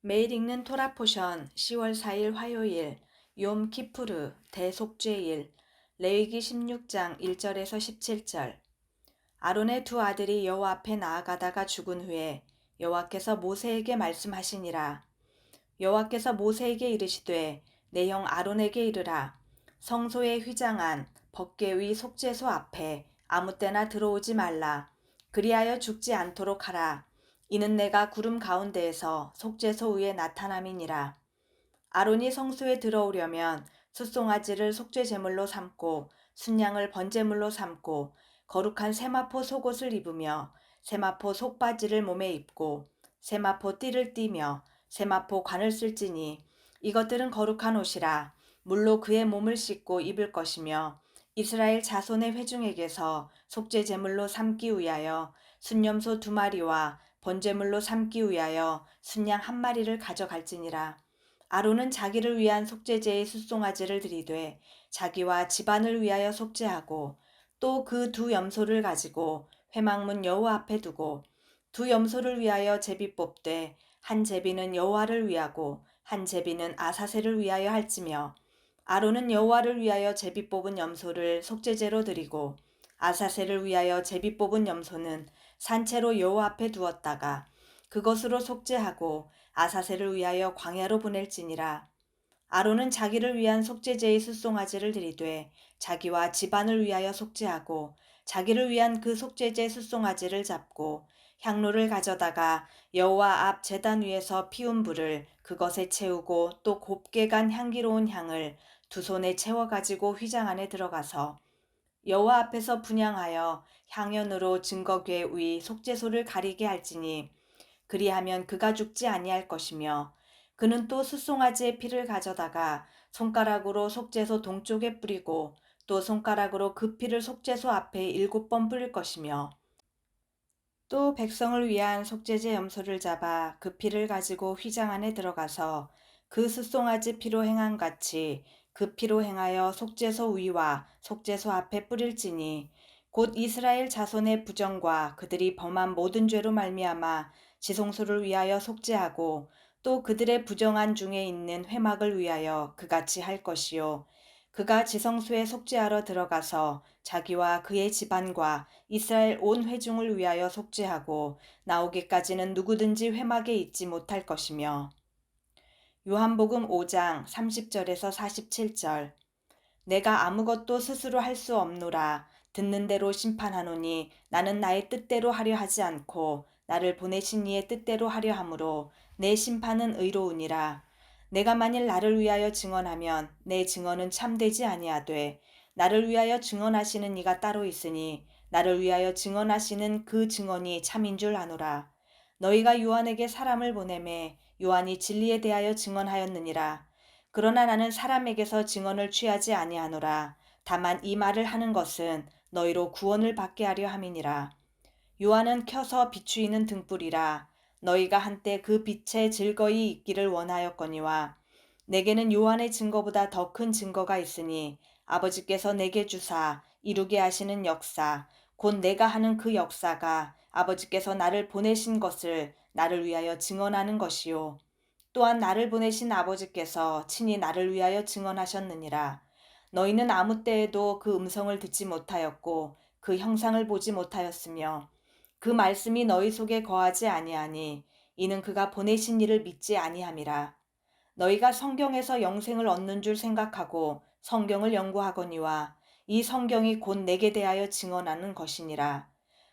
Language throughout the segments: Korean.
매일 읽는 토라 포션 10월 4일 화요일 욤 키푸르 대속죄일 레위기 16장 1절에서 17절. 아론의 두 아들이 여호와 앞에 나아가다가 죽은 후에 여호와께서 모세에게 말씀하시니라. 여호와께서 모세에게 이르시되 내 형 아론에게 이르라. 성소의 휘장한 법궤 위 속죄소 앞에 아무 때나 들어오지 말라. 그리하여 죽지 않도록 하라 이는 내가 구름 가운데에서 속죄소 위에 나타남이니라. 아론이 성소에 들어오려면 숫송아지를 속죄 제물로 삼고 순양을 번제물로 삼고 거룩한 세마포 속옷을 입으며 세마포 속바지를 몸에 입고 세마포 띠를 띠며 세마포 관을 쓸지니 이것들은 거룩한 옷이라 물로 그의 몸을 씻고 입을 것이며 이스라엘 자손의 회중에게서 속죄 제물로 삼기 위하여 순념소 두 마리와 번제물로 삼기 위하여 순양 한 마리를 가져갈지니라. 아론은 자기를 위한 속죄제의 숫송아지를 들이되 자기와 집안을 위하여 속죄하고 또 그 두 염소를 가지고 회막문 여호와 앞에 두고 두 염소를 위하여 제비 뽑되 한 제비는 여호와를 위하고 한 제비는 아사세를 위하여 할지며 아론은 여호와를 위하여 제비 뽑은 염소를 속죄제로 드리고 아사세를 위하여 제비 뽑은 염소는 산채로 여호와 앞에 두었다가 그것으로 속죄하고 아사세를 위하여 광야로 보낼지니라. 아론은 자기를 위한 속죄제의 숫송아지를 들이되 자기와 집안을 위하여 속죄하고 자기를 위한 그 속죄제 숫송아지를 잡고 향로를 가져다가 여호와 앞 제단 위에서 피운 불을 그것에 채우고 또 곱게 간 향기로운 향을 두 손에 채워 가지고 휘장 안에 들어가서 여호와 앞에서 분양하여 향연으로 증거궤 위 속죄소를 가리게 할지니 그리하면 그가 죽지 아니할 것이며 그는 또 숫송아지의 피를 가져다가 손가락으로 속죄소 동쪽에 뿌리고 또 손가락으로 그 피를 속죄소 앞에 일곱 번 뿌릴 것이며 또 백성을 위한 속죄제 염소를 잡아 그 피를 가지고 휘장 안에 들어가서 그 숫송아지 피로 행한 같이 그 피로 행하여 속죄소 위와 속죄소 앞에 뿌릴지니 곧 이스라엘 자손의 부정과 그들이 범한 모든 죄로 말미암아 지성소를 위하여 속죄하고 또 그들의 부정한 중에 있는 회막을 위하여 그같이 할 것이요. 그가 지성소에 속죄하러 들어가서 자기와 그의 집안과 이스라엘 온 회중을 위하여 속죄하고 나오기까지는 누구든지 회막에 있지 못할 것이며 요한복음 5장 30절에서 47절. 내가 아무것도 스스로 할 수 없노라. 듣는 대로 심판하노니 나는 나의 뜻대로 하려 하지 않고 나를 보내신 이의 뜻대로 하려 함으로 내 심판은 의로우니라. 내가 만일 나를 위하여 증언하면 내 증언은 참되지 아니하되 나를 위하여 증언하시는 이가 따로 있으니 나를 위하여 증언하시는 그 증언이 참인 줄 아노라. 너희가 요한에게 사람을 보내매 요한이 진리에 대하여 증언하였느니라. 그러나 나는 사람에게서 증언을 취하지 아니하노라. 다만 이 말을 하는 것은 너희로 구원을 받게 하려 함이니라. 요한은 켜서 비추이는 등불이라. 너희가 한때 그 빛에 즐거이 있기를 원하였거니와 내게는 요한의 증거보다 더 큰 증거가 있으니 아버지께서 내게 주사 이루게 하시는 역사 곧 내가 하는 그 역사가 아버지께서 나를 보내신 것을 나를 위하여 증언하는 것이요. 또한 나를 보내신 아버지께서 친히 나를 위하여 증언하셨느니라. 너희는 아무 때에도 그 음성을 듣지 못하였고 그 형상을 보지 못하였으며 그 말씀이 너희 속에 거하지 아니하니 이는 그가 보내신 이를 믿지 아니함이라. 너희가 성경에서 영생을 얻는 줄 생각하고 성경을 연구하거니와 이 성경이 곧 내게 대하여 증언하는 것이니라.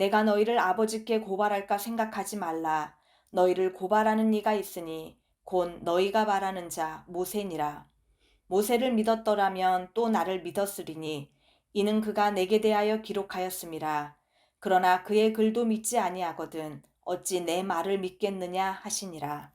내가 너희를 아버지께 고발할까 생각하지 말라. 너희를 고발하는 이가 있으니 곧 너희가 말하는 자 모세니라. 모세를 믿었더라면 또 나를 믿었으리니 이는 그가 내게 대하여 기록하였음이라. 그러나 그의 글도 믿지 아니하거든 어찌 내 말을 믿겠느냐 하시니라.